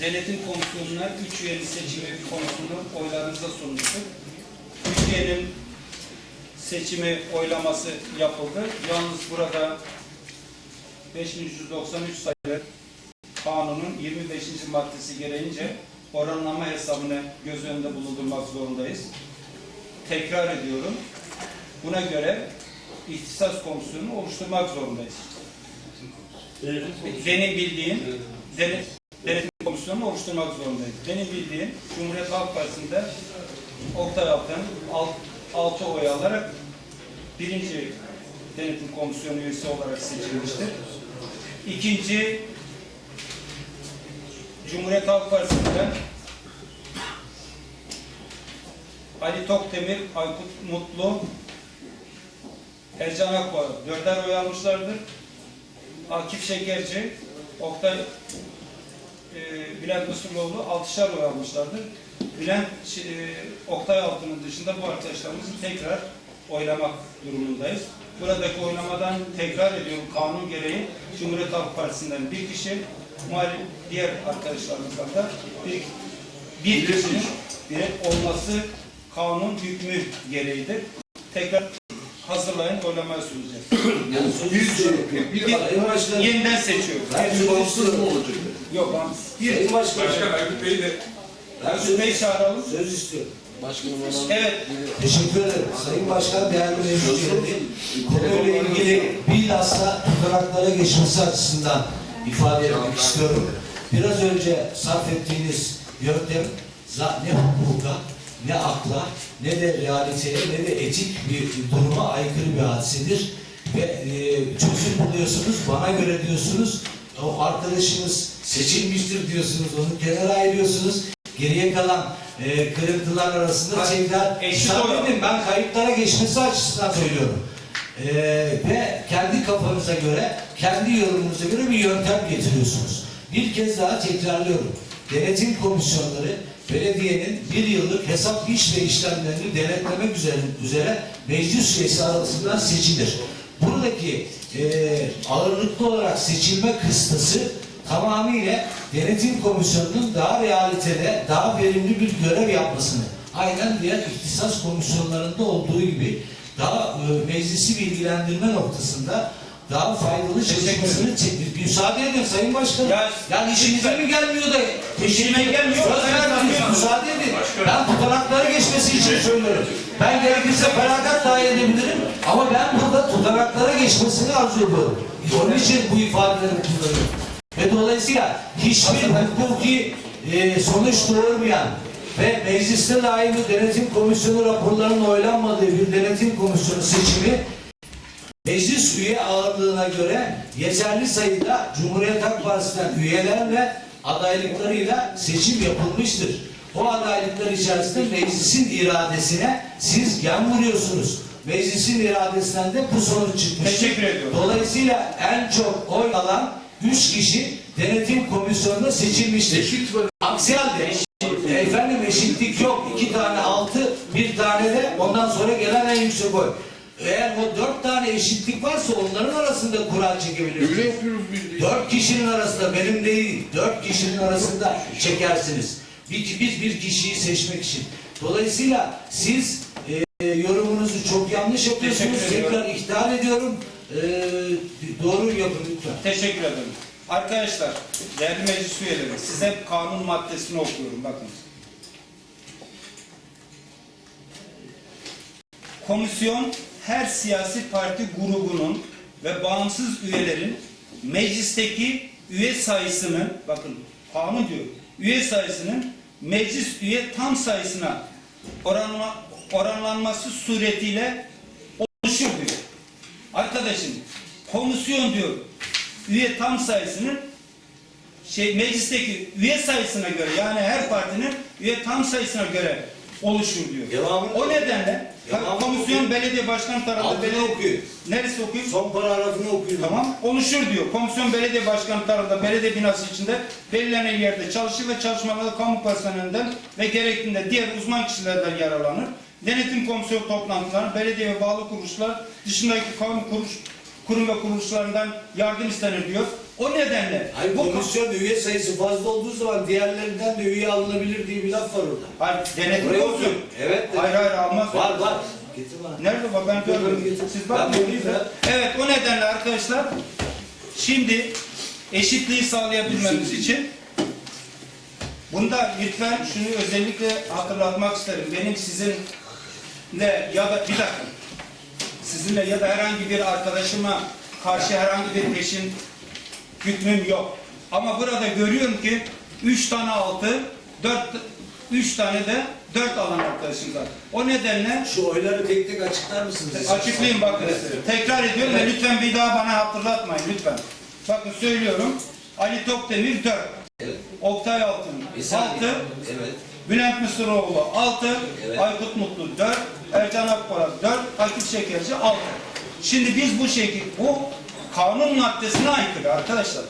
denetim komisyonuna 3 üyeli seçimi konusunu oylarınıza sunmuştuk. 3 üyenin seçimi oylaması yapıldı. Yalnız burada 5393 sayılı kanunun 25. maddesi gereğince oranlama hesabını göz önünde bulundurmak zorundayız. Tekrar ediyorum. Buna göre ihtisas komisyonunu oluşturmak zorundayız. Benim bildiğim denet, denetim komisyonunu oluşturmak zorundayız. Benim bildiğim Cumhuriyet Halk Partisi'nde Oktay Altan 6 oy alarak birinci denetim komisyonu üyesi olarak seçilmiştir. İkinci Cumhuriyet Halk Partisi'nde Ali Tokdemir, Aykut Mutlu, Ercan Akbağ dörder oy almışlardır. Akif Şekerci, Oktay e, Bülent Mısırlıoğlu altışar oy almışlardır. Bülent e, Oktay Altun'un dışında bu arkadaşlarımızı tekrar oylamak durumundayız. Buradaki oylamadan tekrar ediyorum kanun gereği Cumhuriyet Halk Partisi'nden bir kişi, muhalif diğer arkadaşlarımızdan da bir, bir kişinin direkt olması kanun hükmü gereğidir. Tekrar hazırlayın oylamaya sunacağız. Yani bir, bir Sayın Başkanım. Yeniden seçiyoruz. Ben söz istiyorum. Yok bağımsız. Bir Sayın Başkanım. Başkan Aykut Bey'i de Ben Mesut söz, Bey çağıralım. söz istiyorum. Başkanım Evet. Teşekkür ederim. Sayın Başkan değerli üyeleri. Konuyla ilgili bilhassa tutanaklara geçmesi açısından ifade etmek istiyorum. Biraz önce sarf ettiğiniz yöntem ne hukuka, ne akla, ne de realiteye, ne de etik bir duruma aykırı bir hadisedir. Ve e, çözüm buluyorsunuz, bana göre diyorsunuz, o arkadaşınız seçilmiştir diyorsunuz, onu kenara ayırıyorsunuz. Geriye kalan e, kırıntılar arasında tekrar eşit edin, ben kayıtlara geçmesi açısından söylüyorum. E, ve kendi kafanıza göre, kendi yorumunuza göre bir yöntem getiriyorsunuz. Bir kez daha tekrarlıyorum. Denetim komisyonları belediyenin bir yıllık hesap iş ve işlemlerini denetlemek üzere, üzere meclis üyesi arasından seçilir. Buradaki e, ağırlıklı olarak seçilme kıstası tamamıyla denetim komisyonunun daha realitede, daha verimli bir görev yapmasını, aynen diğer ihtisas komisyonlarında olduğu gibi daha e, meclisi bilgilendirme noktasında daha faydalı çalışmasını çektir. Müsaade edin Sayın Başkanım. Ya- yani işinize mi gelmiyor da İşime gelmiyor. Müsaade edin. Ben tutanaklara geçmesi için söylüyorum. Ben gerekirse feragat dahi geçmesini arzu ediyorum. Onun için bu ifadeleri kullanıyorum. Ve dolayısıyla hiçbir hukuki e, sonuç doğurmayan ve mecliste dahi bir denetim komisyonu raporlarının oylanmadığı bir denetim komisyonu seçimi meclis üye ağırlığına göre yeterli sayıda Cumhuriyet Halk Partisi'nden üyelerle adaylıklarıyla seçim yapılmıştır. O adaylıklar içerisinde meclisin iradesine siz gen vuruyorsunuz. Meclisin iradesinden de bu sonuç çıkmıştır. Teşekkür ediyorum. Dolayısıyla en çok oy alan üç kişi denetim komisyonunda seçilmiştir. eşit var. Aksi halde efendim eşitlik yok. İki tane altı, bir tane de ondan sonra gelen en yüksek oy. Eğer o dört tane eşitlik varsa onların arasında kura çekebilirsiniz. Dört kişinin arasında benim değil, dört kişinin arasında çekersiniz. Bir, biz bir kişiyi seçmek için. Dolayısıyla siz e, yorumunuzu çok yanlış yapıyorsunuz. Tekrar ihtar ediyorum. E, doğru yapın lütfen. Teşekkür ederim. Arkadaşlar, değerli meclis üyeleri, size kanun maddesini okuyorum. Bakın. Komisyon her siyasi parti grubunun ve bağımsız üyelerin meclisteki üye sayısının, bakın kanun diyor, üye sayısının meclis üye tam sayısına oranla, oranlanması suretiyle oluşur diyor. Arkadaşım komisyon diyor üye tam sayısının şey meclisteki üye sayısına göre yani her partinin üye tam sayısına göre oluşur diyor. Devamını- o nedenle Devamını komisyon okuyun. belediye başkan tarafında Altını belediye okuyun. neresi okuyayım? Son paragrafını okuyun. Tamam. Oluşur diyor. Komisyon belediye başkanı tarafından belediye binası içinde belirlenen yerde çalışır ve çalışmalarda kamu personelinden ve gerektiğinde diğer uzman kişilerden yararlanır. Denetim komisyonu toplantıları belediye ve bağlı kuruluşlar dışındaki kamu kuruş, kurum ve kuruluşlarından yardım istenir diyor. O nedenle Hayır, bu komisyon üye sayısı fazla olduğu zaman diğerlerinden de üye alınabilir diye bir laf var orada. Hayır, denetim Oraya komisyon. otur. Evet. Hayır hayır almaz. Var var. Getir bana. Nerede bak ben görmedim. Siz ya. Evet o nedenle arkadaşlar şimdi eşitliği sağlayabilmemiz için bunda lütfen şunu özellikle hatırlatmak isterim. Benim sizinle ya da bir dakika sizinle ya da herhangi bir arkadaşıma karşı herhangi bir peşin hükmüm yok. Ama burada görüyorum ki üç tane altı, dört, üç tane de dört alan arkadaşım var. O nedenle Şu oyları tek tek açıklar mısınız? Açıklayayım bakın. Tekrar ediyorum ve lütfen bir daha bana hatırlatmayın lütfen. Bakın söylüyorum. Ali Tokdemir 4. Evet. Oktay Altın Bir saniye. 6. Evet. Bülent Mısıroğlu 6. Evet. Aykut Mutlu 4. Ercan Akpolat 4. Akif Şekerci 6. Şimdi biz bu şekil bu kanun maddesine aykırı arkadaşlar.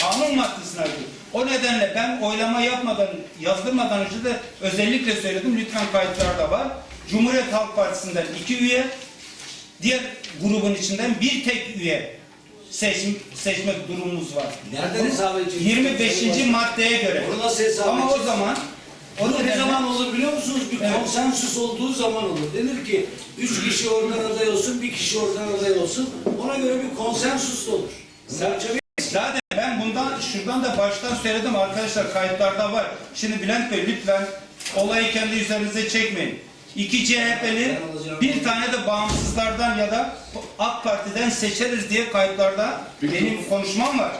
Kanun maddesine aykırı. O nedenle ben oylama yapmadan, yazdırmadan önce de özellikle söyledim. Lütfen kayıtlarda var. Cumhuriyet Halk Partisi'nden iki üye, diğer grubun içinden bir tek üye seçim, seçmek durumumuz var. Nereden hesap edeceğiz? 25. maddeye göre. Ama o zaman o Onu ne zaman olur biliyor musunuz? Bir Evet. konsensus olduğu zaman olur. Denir ki üç kişi oradan aday olsun, bir kişi oradan aday olsun. Ona göre bir konsensus da olur. Zaten Zaten ben bundan şuradan da baştan söyledim arkadaşlar kayıtlarda var. Şimdi Bülent Bey lütfen olayı kendi üzerinize çekmeyin. İki CHP'li bir tane de bağımsızlardan ya da AK Parti'den seçeriz diye kayıtlarda benim konuşmam var.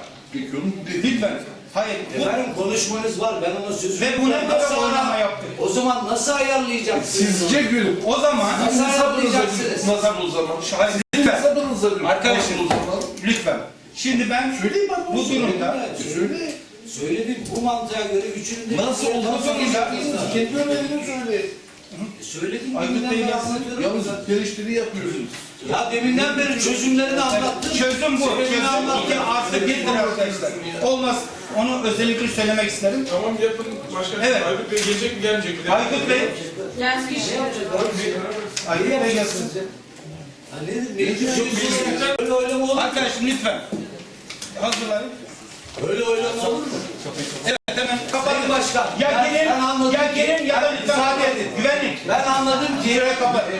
Lütfen. Hayır. Bu, Efendim konuşmanız var. Ben ona sözüm. Ve buna göre oylama yaptık. O zaman nasıl ayarlayacaksınız? Sizce gülüm. o zaman Nasıl ayarlayacaksınız? Nasıl o zaman? Hayır, lütfen. Gülüm. Arkadaşım lütfen. Şimdi ben Söyleyeyim bak. bu durumda Söyle. Söyledim bu mantığa göre üçünün de... Nasıl olduğunu söyleyeceksiniz. Kendi örneğini söyle. Söyledim. Aykut Bey anlatıyorum. Yalnız eleştiri yapıyorsunuz. Ya deminden beri çözümlerini anlattım. Çözüm bu. Sebebini Çözüm anlattım. iki artı birdir arkadaşlar. Olmaz. Onu özellikle söylemek isterim. Tamam yapın başkanım. Evet. Aykut Bey gelecek mi gelmeyecek mi? Aykut Bey, Gelmiş. Aykut Bey gelsin. Öyle oylama olur? Arkadaşım lütfen. Hazırlayın. Öyle oylama olur mu? Evet hemen kapatın. Başkan. Ya gelin, ya gelin ya da Ben- lütfen müsaade kapatın. edin. Güvenlik. Ben anladım ki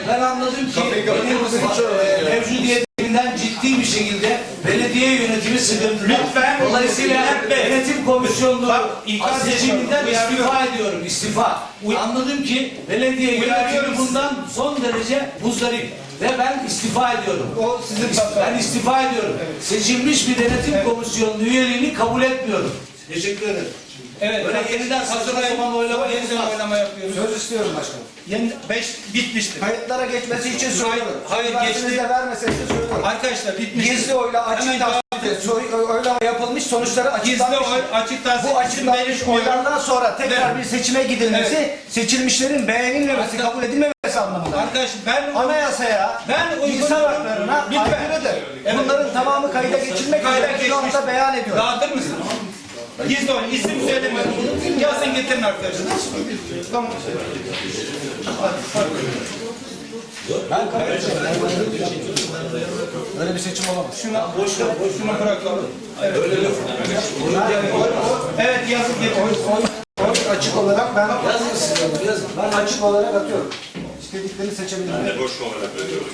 ben anladım ki benim e, mevcudiyetimden ciddi bir şekilde belediye yönetimi sıkıntılı. Lütfen. Dolayısıyla yönetim komisyonluğu Bak, ikaz seçiminden istifa ediyorum. istifa. Anladım ki belediye yönetimi bundan son derece muzdarip. Ve ben istifa ediyorum. O sizin Ben istifa ediyorum. Seçilmiş bir denetim Evet. komisyonunun üyeliğini kabul etmiyorum. Teşekkür ederim. Evet. Böyle yeniden hazırlayın. sapan oylama Yeniden oylama yapıyoruz. Söz istiyorum başkanım. Yeni, beş bitmiştir. Kayıtlara geçmesi için söylüyorum. hayır, Versiniz geçti. de vermeseniz de söylüyorum. Arkadaşlar bitmiştir. Gizli oyla açık oylama yapılmış sonuçları Gizli açıklanmış. oy, açık Bu açıklanmış oylardan sonra tekrar bir seçime gidilmesi, seçilmişlerin beğenilmemesi, Hatta- kabul edilmemesi anlamında. Arkadaş ben Anayasaya, Ben insan haklarına Lütfen. aykırıdır. Evet. Bunların tamamı kayda geçilmek üzere şu anda beyan ediyorum. Dağıtır mısın? Gizli oyun, isim söylemiyorum. Yazın getirin arkadaşlar. Tamam. Öyle bir seçim olamaz. Şuna, boşuna, boşuna bırakalım. Evet. Evet yazın getirin. Oy açık olarak ben Yazın onu, ben açık olarak atıyorum. İstediklerini seçebilirler. de boş olarak veriyorum.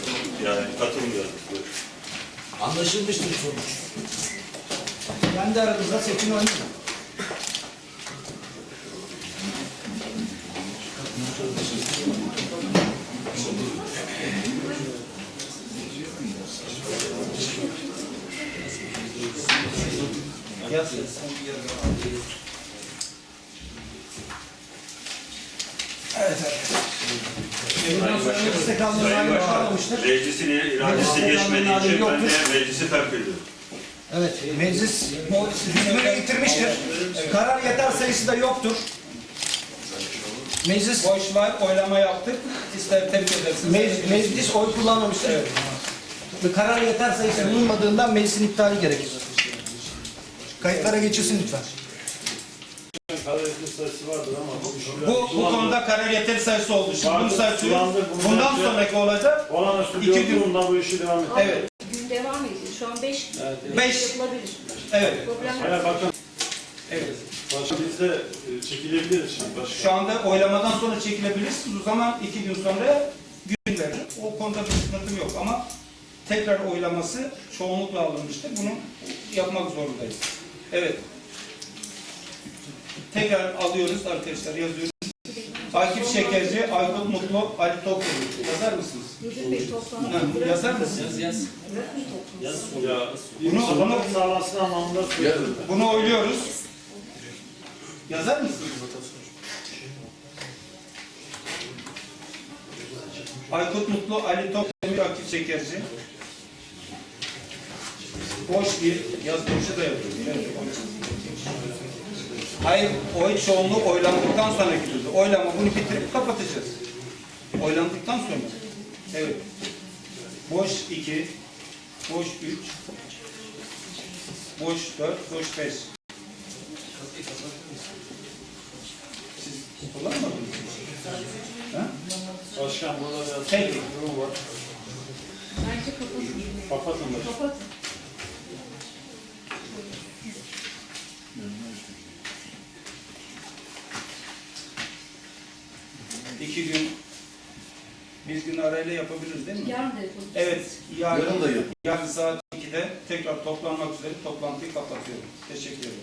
Yani katılmıyorum. Anlaşılmıştır sonuç. Kendi aranızda seçim oynayın. Kalmanın hali kalmamıştır. Meclisin iradesi geçmediği için ben de meclisi terk ediyorum. Evet, meclis hükmünü yitirmiştir. Karar yeter sayısı da yoktur. Meclis Boş var, oylama yaptık. İster tebrik edersiniz. meclis, meclis oy kullanmamıştır. Karar yeter sayısı bulunmadığından meclisin iptali gerekir. Kayıtlara geçilsin lütfen. Bu, bu konuda karar yeter sayısı oldu. Şimdi bunu kullandık, bundan Bundan sonra- sonraki olacak. Olağanüstü İki gün. durumda bu işi devam et. Evet. Gün devam ediyor. Şu an 5 Beş. yapılabilir. Evet. Hayır bakın Evet. başka biz de e, çekilebiliriz şimdi başka. Şu anda oylamadan sonra çekilebilirsiniz. O zaman iki gün sonra gün verir. O konuda bir sıkıntım yok ama tekrar oylaması çoğunlukla alınmıştır. Bunu yapmak zorundayız. Evet. Tekrar alıyoruz arkadaşlar yazıyoruz. Akif Şekerci, Aykut Mutlu, Ali Tokyo. Yazar mısınız? Ha, yazar mısınız? Ya Bunu- bunu, bunu- sağlasın anlamında söylüyorum. Bunu oyluyoruz. Yazar mısınız? Aykut Mutlu, Ali Tokdemir, Akif Şekerci. Boş bir, yaz boşu da yapıyoruz. Hayır, oy çoğunluğu oylandıktan sonra gidiyordu. Oylama bunu bitirip kapatacağız. Oylandıktan sonra. Evet. Boş 2, boş 3, boş 4, boş 5. Siz kullanmadınız mı? Ha? Başkan burada biraz Peki. durum var. Bence kapatın. Kapatın. Kapatın. İki gün, arayla yapabiliriz değil mi? Yarın da yapalım. Evet, yarın, Yarın da yapın. yarın saat 2'de tekrar toplanmak üzere toplantıyı kapatıyorum. Teşekkür ederim.